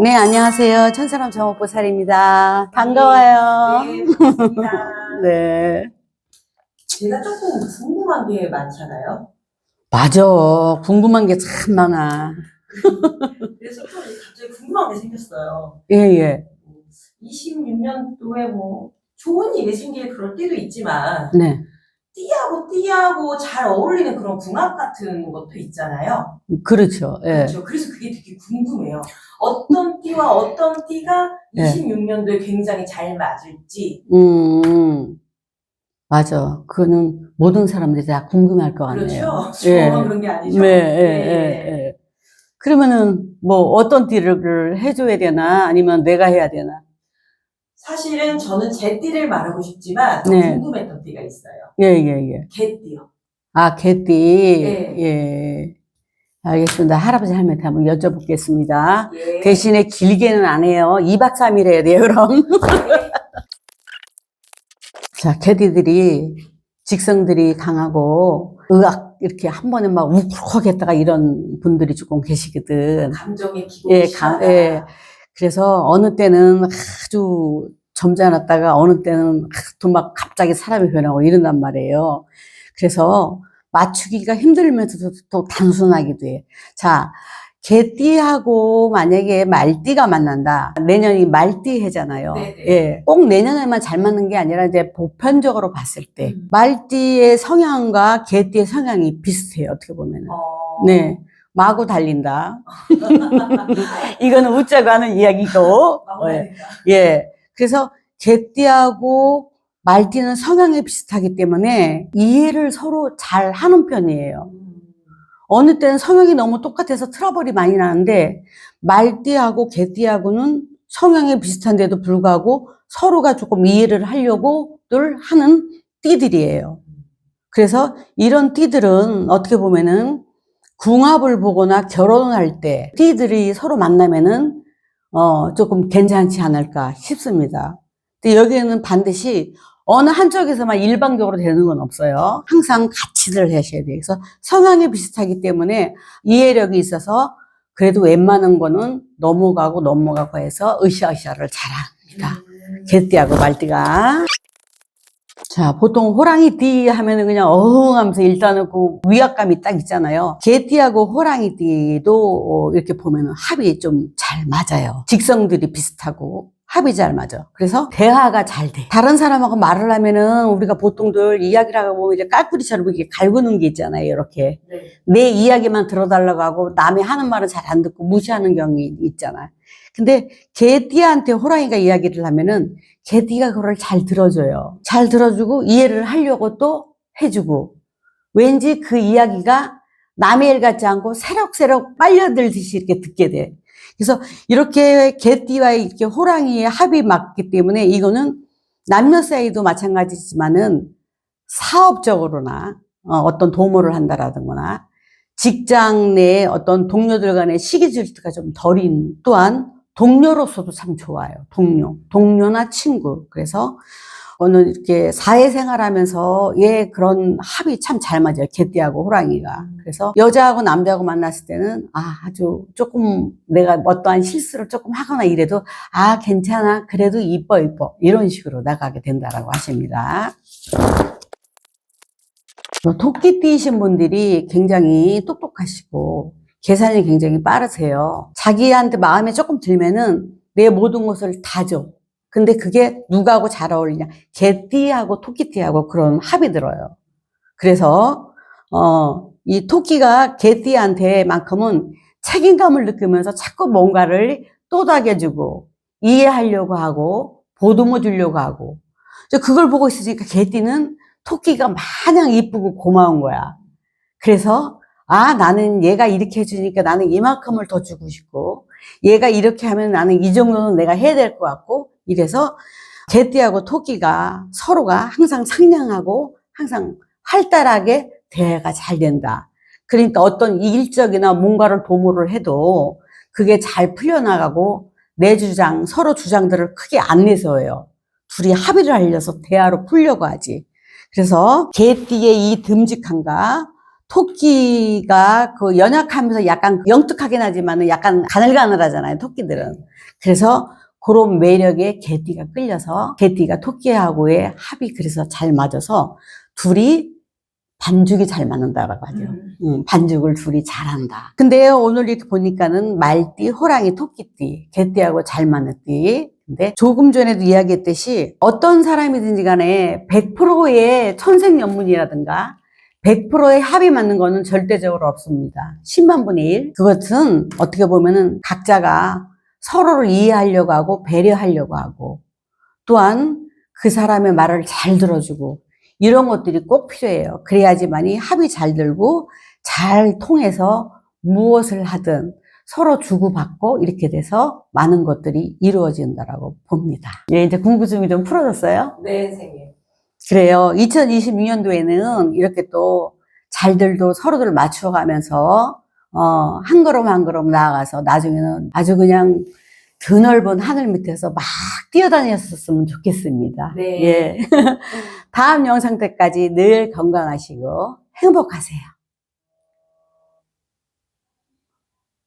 네, 안녕하세요. 천사람 정옥보살입니다. 반가워요. 네, 반갑습니다. 네. 제가 조금 궁금한 게 많잖아요. 맞아. 궁금한 게 참 많아. 그래서 좀 갑자기 궁금한 게 생겼어요. 예, 예. 26년도에 뭐 좋은 일이 생길 그럴 때도 있지만 네. 띠하고 띠하고 잘 어울리는 그런 궁합 같은 것도 있잖아요. 그렇죠. 예. 그렇죠. 그래서 그게 되게 궁금해요. 어떤 띠와 어떤 띠가 네. 26년도에 굉장히 잘 맞을지. 음, 맞아. 그거는 모든 사람들이 다 궁금할 것 같네요. 그렇죠. 예. 저만 그런 게 아니죠. 네, 예, 예, 예. 그러면은 뭐 어떤 띠를 해줘야 되나? 아니면 내가 해야 되나? 사실은 저는 제 띠를 말하고 싶지만 더 네. 궁금했던 띠가 있어요. 예, 예, 예. 개띠요. 아, 개띠. 네. 예. 알겠습니다. 할아버지 할머니한테 한번 여쭤보겠습니다. 예. 대신에 길게는 안 해요. 2박 3일 해야 돼요, 그럼. 자, 개디들이 직성들이 강하고 의학 이렇게 한 번에 막 우울하겠다가 이런 분들이 조금 계시거든. 감정의 기복이 예, 심하다. 가, 예. 그래서 어느 때는 아주 점잖았다가 어느 때는 또 막 갑자기 사람이 변하고 이런단 말이에요. 그래서 맞추기가 힘들면서도 또 단순하기도 해. 자, 개띠하고 만약에 말띠가 만난다. 내년이 말띠 해잖아요. 네네. 예. 꼭 내년에만 잘 맞는 게 아니라 이제 보편적으로 봤을 때 음. 말띠의 성향과 개띠의 성향이 비슷해요. 어떻게 보면은. 어... 네. 마구 달린다. 이거는 웃자고 하는 이야기고. 마음에 예. 예. 그래서 개띠하고 말띠는 성향이 비슷하기 때문에 이해를 서로 잘 하는 편이에요. 음. 어느 때는 성향이 너무 똑같아서 트러블이 많이 나는데 말띠하고 개띠하고는 성향이 비슷한데도 불구하고 서로가 조금 이해를 하려고 늘 하는 띠들이에요. 그래서 이런 띠들은 어떻게 보면은 궁합을 보거나 결혼할 때 띠들이 서로 만나면은 어 조금 괜찮지 않을까 싶습니다. 근데 여기에는 반드시 어느 한쪽에서만 일방적으로 되는 건 없어요. 항상 같이들 하셔야 돼요. 그래서 성향이 비슷하기 때문에 이해력이 있어서 그래도 웬만한 거는 넘어가고 넘어가고 해서 으쌰으쌰를 잘합니다. 음. 개띠하고 말띠가. 자, 보통 호랑이 띠 하면은 그냥 어흥 하면서 일단은 그 위압감이 딱 있잖아요. 개띠하고 호랑이 띠도 어, 이렇게 보면은 합이 좀 잘 맞아요. 직성들이 비슷하고 합이 잘 맞아. 그래서 대화가 잘 돼. 다른 사람하고 말을 하면은 우리가 보통들 이야기를 하고 보면 이제 깔꾸리처럼 이렇게 갈구는 게 있잖아요. 이렇게. 네. 내 이야기만 들어달라고 하고 남이 하는 말은 잘 안 듣고 무시하는 경우가 있잖아. 근데 개띠한테 호랑이가 이야기를 하면은 개띠가 그걸 잘 들어줘요. 잘 들어주고 이해를 하려고 또 해주고 왠지 그 이야기가 남의 일 같지 않고 새록새록 빨려들듯이 이렇게 듣게 돼. 그래서 이렇게 개띠와 이렇게 호랑이의 합이 맞기 때문에 이거는 남녀 사이도 마찬가지지만은 사업적으로나 어, 떤 도모를 한다라든가 직장 내에 어떤 동료들 간의 시기 질투가 좀 덜인 또한 동료로서도 참 좋아요. 동료. 동료나 친구. 그래서 어느 이렇게 사회생활 하면서 예, 그런 합이 참 잘 맞아요. 개띠하고 호랑이가. 그래서 여자하고 남자하고 만났을 때는 아, 아주 조금 내가 어떠한 실수를 조금 하거나 이래도 아, 괜찮아. 그래도 이뻐, 이뻐. 이런 식으로 나가게 된다라고 하십니다. 또 토끼띠이신 분들이 굉장히 똑똑하시고 계산이 굉장히 빠르세요. 자기한테 마음에 조금 들면은 내 모든 것을 다 줘. 근데 그게 누구하고 잘 어울리냐? 개띠하고 토끼띠하고 그런 합이 들어요. 그래서 어, 이 토끼가 개띠한테만큼은 책임감을 느끼면서 자꾸 뭔가를 또닥여주고 이해하려고 하고 보듬어 주려고 하고 그걸 보고 있으니까 개띠는 토끼가 마냥 이쁘고 고마운 거야. 그래서 아 나는 얘가 이렇게 해주니까 나는 이만큼을 더 주고 싶고 얘가 이렇게 하면 나는 이 정도는 내가 해야 될 것 같고 이래서 개띠하고 토끼가 서로가 항상 상냥하고 항상 활달하게 대화가 잘 된다. 그러니까 어떤 일적이나 뭔가를 도모를 해도 그게 잘 풀려나가고 내 주장, 서로 주장들을 크게 안 내서요. 둘이 합의를 하려서 대화로 풀려고 하지. 그래서 개띠의 이 듬직함과 토끼가 그 연약하면서 약간 영특하긴 하지만 약간 가늘가늘하잖아요, 토끼들은. 그래서 그런 매력에 개띠가 끌려서 개띠가 토끼하고의 합이 그래서 잘 맞아서 둘이 반죽이 잘 맞는다고 하죠. 음. 음, 반죽을 둘이 잘한다. 근데 오늘 이렇게 보니까는 말띠, 호랑이, 토끼띠, 개띠하고 잘 맞는 띠. 근데 조금 전에도 이야기했듯이 어떤 사람이든지 간에 100%의 천생연분이라든가 100%의 합이 맞는 거는 절대적으로 없습니다. 10만 분의 1. 그것은 어떻게 보면은 각자가 서로를 이해하려고 하고 배려하려고 하고 또한 그 사람의 말을 잘 들어주고 이런 것들이 꼭 필요해요. 그래야지만이 합이 잘 들고 잘 통해서 무엇을 하든 서로 주고받고 이렇게 돼서 많은 것들이 이루어진다라고 봅니다. 예, 이제 궁금증이 좀 풀어졌어요? 네, 선생님. 그래요. 2026년도에는 이렇게 또 잘들도 서로들 맞춰가면서 어, 한 걸음 한 걸음 나아가서 나중에는 아주 그냥 드넓은 하늘 밑에서 막 뛰어다녔었으면 좋겠습니다. 네. 예. 다음 영상 때까지 늘 건강하시고 행복하세요.